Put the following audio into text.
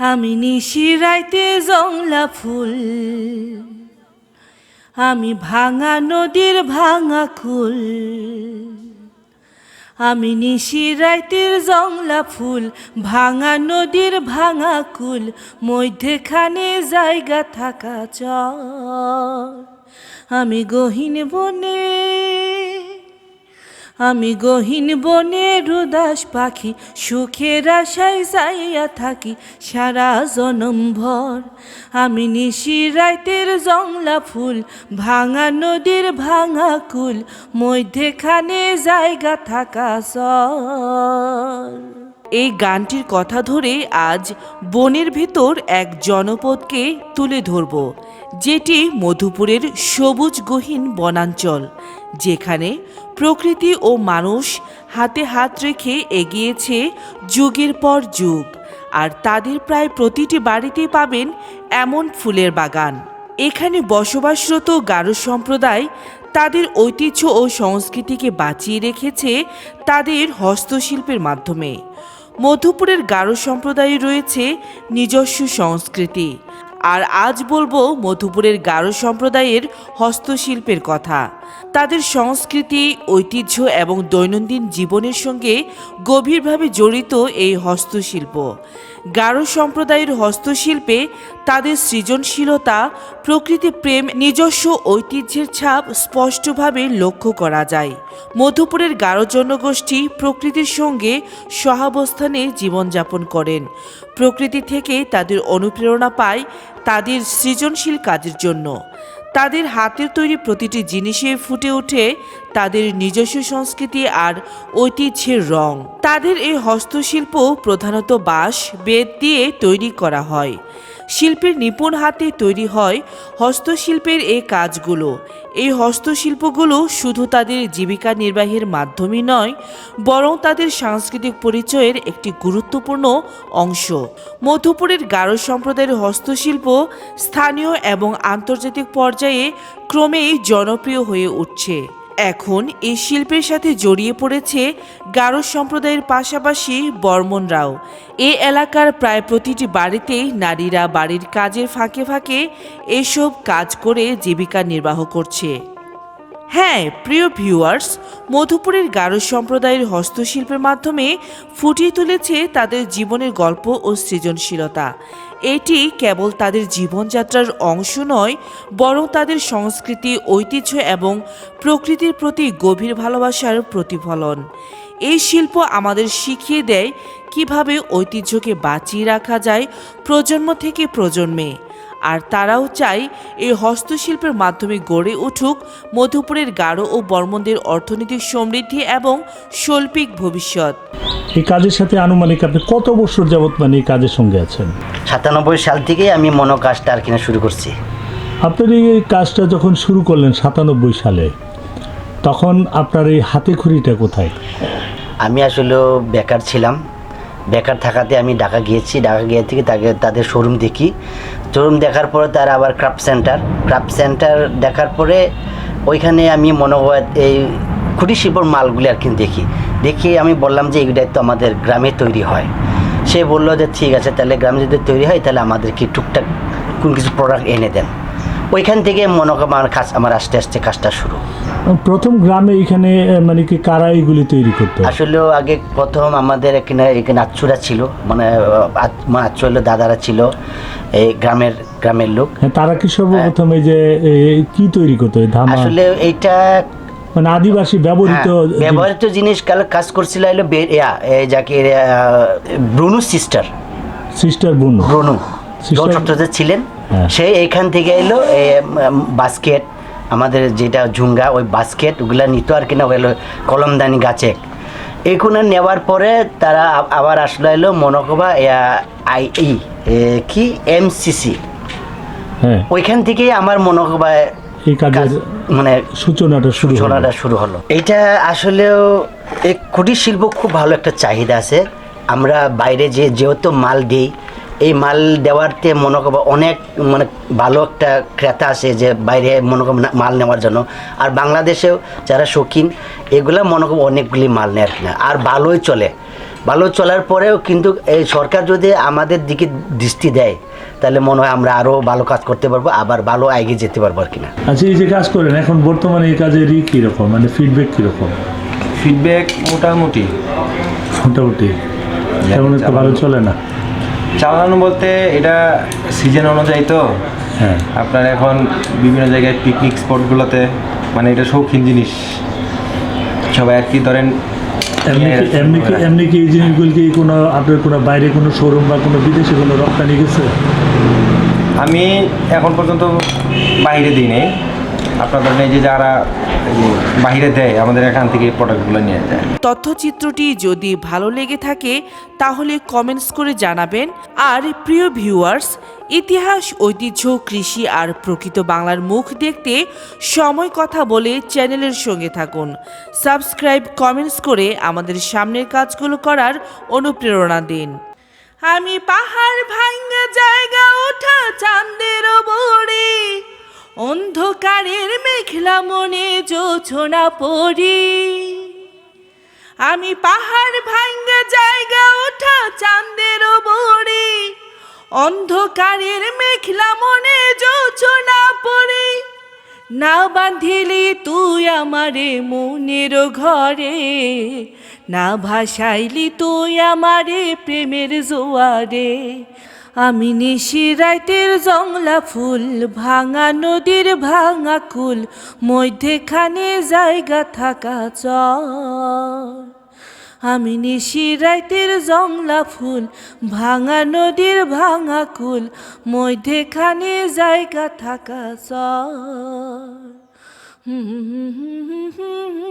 আমি নিশি রাইতে জংলা ফুল। আমি ভাঙা নদীর ভাঙা কুল। আমি নিশি রাইতের জংলা ফুল, ভাঙা নদীর ভাঙা কুল, মধ্যেখানে জায়গা থাকা চর। আমি গহীন বনে আমি গহীন বনে রুদাস পাখি, সুখের আশায় যাইয়া থাকি সারা জনম ভর। আমি নিশি রাইতের জংলা ফুল, ভাঙা নদীর ভাঙা কুল, মধ্যেখানে জায়গা থাকা সর এই গানটির কথা ধরে আজ বনের ভেতর এক জনপদকে তুলে ধরব, যেটি মধুপুরের সবুজ গহীন বনাঞ্চল, যেখানে প্রকৃতি ও মানুষ হাতে হাত রেখে এগিয়েছে যুগের পর যুগ, আর তাদের প্রায় প্রতিটি বাড়িতেই পাবেন এমন ফুলের বাগান। এখানে বসবাসরত গারো সম্প্রদায় তাদের ঐতিহ্য ও সংস্কৃতিকে বাঁচিয়ে রেখেছে তাদের হস্তশিল্পের মাধ্যমে। মধুপুরের গারো সম্প্রদায়ে রয়েছে নিজস্ব সংস্কৃতি। আর আজ বলব মধুপুরের গারো সম্প্রদায়ের হস্তশিল্পের কথা। তাদের সংস্কৃতি, ঐতিহ্য এবং দৈনন্দিন জীবনের সঙ্গে গভীরভাবে জড়িত এই হস্তশিল্প। গারো সম্প্রদায়ের হস্তশিল্পে তাদের সৃজনশীলতা, প্রকৃতি প্রেম, নিজস্ব ঐতিহ্যের ছাপ স্পষ্টভাবে লক্ষ্য করা যায়। মধুপুরের গারো জনগোষ্ঠী প্রকৃতির সঙ্গে সহাবস্থানে জীবনযাপন করেন। প্রকৃতি থেকে তাদের অনুপ্রেরণা পায় তাদের সৃজনশীল কাজের জন্য। তাদের হাতের তৈরি প্রতিটি জিনিসে ফুটে ওঠে তাদের নিজস্ব সংস্কৃতি আর ঐতিহ্যের রং। তাদের এই হস্তশিল্প প্রধানত বাঁশ, বেত দিয়ে তৈরি করা হয়। শিল্পের নিপুণ হাতে তৈরি হয় হস্তশিল্পের এই কাজগুলো। এই হস্তশিল্পগুলো শুধু তাদের জীবিকা নির্বাহের মাধ্যমই নয়, বরং তাদের সাংস্কৃতিক পরিচয়ের একটি গুরুত্বপূর্ণ অংশ। মধুপুরের গারো সম্প্রদায়ের হস্তশিল্প স্থানীয় এবং আন্তর্জাতিক পর্যায়ে ক্রমেই জনপ্রিয় হয়ে উঠছে। এখন এই শিল্পের সাথে জড়িয়ে পড়েছে গারো সম্প্রদায়ের পাশাপাশি বর্মনরাও এ এলাকার প্রায় প্রতিটি বাড়িতেই নারীরা বাড়ির কাজের ফাঁকে ফাঁকে এসব কাজ করে জীবিকা নির্বাহ করছে। হ্যাঁ প্রিয় ভিউয়ার্স মধুপুরের গারো সম্প্রদায়ের হস্তশিল্পের মাধ্যমে ফুটিয়ে তুলেছে তাদের জীবনের গল্প ও সৃজনশীলতা। এটি কেবল তাদের জীবনযাত্রার অংশ নয়, বরং তাদের সংস্কৃতি, ঐতিহ্য এবং প্রকৃতির প্রতি গভীর ভালোবাসার প্রতিফলন। এই শিল্প আমাদের শিখিয়ে দেয় কীভাবে ঐতিহ্যকে বাঁচিয়ে রাখা যায় প্রজন্ম থেকে প্রজন্মে। আর তারাও চায় এই হস্তশিল্পের মাধ্যমে গড়ে উঠুক মধুপুরের গাঢ় ও বর্মনদের অর্থনৈতিক সমৃদ্ধি এবং শৈল্পিক ভবিষ্যৎ। এই কাজের সাথে আনুমানিক আপনি কত বছর যাবত মানে এই কাজের সঙ্গে আছেন? সাতানব্বই সাল থেকেই আমি মনো কাজটা আর কিনা শুরু করছি। আপনার এই কাজটা যখন শুরু করলেন সাতানব্বই সালে তখন আপনার এই হাতে খড়িটা কোথায়? আমি আসলে বেকার ছিলাম। বেকার থাকাতে আমি ঢাকা গিয়েছি। ঢাকা গিয়ে থেকে তাকে, তাদের শোরুম দেখি। শোরুম দেখার পরে তার আবার ক্রাফট সেন্টার ক্রাফট সেন্টার দেখার পরে ওইখানে আমি মনে হয় এই কুটির শিল্পর মালগুলি আর কি দেখি। দেখি আমি বললাম যে এইগুলাই তো আমাদের গ্রামে তৈরি হয়। সে বলল যে ঠিক আছে, তাহলে গ্রামে যদি তৈরি হয় তাহলে আমাদেরকে টুকটাক কোন কিছু প্রোডাক্ট এনে দেন। ওইখান থেকে মনে কর আমার কাজ আমার আস্তে আস্তে কাজটা শুরু। প্রথম গ্রামে এখানে মানে কি কারা এইগুলি তৈরি করতো? আসলেও আগে প্রথম আমাদের এখানে এখানে আচ্ছুরা ছিল মানে আহ, মানে আচ্ছু দাদারা ছিল এই গ্রামের গ্রামের লোক। হ্যাঁ তারা কি সর্বপ্রথম এই যে কি তৈরি করতো আসলে এইটা মানে আদিবাসী ব্যবহৃত হ্যাঁ, ব্যবহৃত জিনিস কাল কাজ করছিল হলো যাকে ব্রুনু সিস্টার সিস্টার ব্রুনু। যৌথতে ছিলেন। সে এইখান থেকে এলো বাস্কেট আমাদের যেটা ঝুঙ্গা ওই বাস্কেট ওগুলা নিত আর কিনা হলো কলমদানি গাছে। এখানে নেওয়ার পরে তারা আবার আসলো এলো মনোকবা আই ই কি? এমসিসি হ্যাঁ। ওইখান থেকেই আমার মনোকবা এই মানে সূচনাটা শুরু সূচনাটা শুরু হলো। এটা আসলেও এই কুটির শিল্প খুব ভালো একটা চাহিদা আছে। আমরা বাইরে যে যেহেতু মাল দিই এই মাল দেওয়ারতে মনে করব অনেক মানে ভালো একটা ক্রেতা আছে যে বাইরে মনে করব না- মাল নেওয়ার জন্য। আর বাংলাদেশেও যারা শৌখিন এগুলা মনে করব অনেকগুলি মাল নেয় আর কি। না আর ভালোই চলে। ভালো চলার পরেও কিন্তু এই সরকার যদি আমাদের দিকে দৃষ্টি দেয় তাহলে মনে হয় আমরা আরও ভালো কাজ করতে পারব আবার ভালো এগিয়ে যেতে পারব আর কিনা আচ্ছা এই যে কাজ করেন এখন বর্তমানে এই কাজের ই কীরকম? মানে ফিডব্যাক কীরকম? ফিডব্যাক মোটামুটি। মোটামুটি। তেমন একটা ভালো চলে না? চালানো বলতে এটা সিজন অনুযায়ী তো। হ্যাঁ। আপনার এখন বিভিন্ন জায়গায় পিকনিক স্পটগুলোতে মানে এটা শৌখিন জিনিস। সবাই আর কি ধরেন এমনি কি এমনি কি এমনি কি এই জিনিসগুলো কি কোনো আপনার কোনো বাইরে কোনো শোরুম বা কোনো বিদেশে কোনো রপ্তানি গেছে? আমি এখন পর্যন্ত বাইরে দিই নেই। আপনার ধরেন এই যে যারা বাইরে দেয়, আমাদের এখান থেকে প্রোডাক্টগুলো নিয়ে যায়। তথ্যচিত্রটি যদি ভালো লেগে থাকে, তাহলে কমেন্টস করে জানাবেন। আর প্রিয় ভিউয়ার্স ইতিহাস, ঐতিহ্য, কৃষি আর প্রকৃত বাংলার মুখ দেখতে সময় কথা বলে চ্যানেলের সঙ্গে থাকুন। সাবস্ক্রাইব কমেন্টস করে আমাদের সামনের কাজগুলো করার অনুপ্রেরণা দিন। আমি পাহাড় ভাঙ্গা জায়গা ওঠা বড়ি অন্ধকারের মেঘলা মনে জোছনা পড়ি। আমি পাহাড় ভাঙ্গা জায়গা ওঠা চাঁদের বড়ি অন্ধকারের মেঘলা মনে জোছনা পড়ি। না বাঁধিলি তুই আমারে মনের ঘরে, না ভাসাইলি তুই আমারে প্রেমের জোয়ারে। আমি নিশি রাইতের জংলা ফুল ভাঙা নদীর ভাঙা কুল মধ্যেখানে জায়গা থাকা চর আমি নিশি রাইতের জংলা ফুল ভাঙা নদীর ভাঙা কুল মধ্যেখানে জায়গা থাকা হুম হুম হুম হুম হুম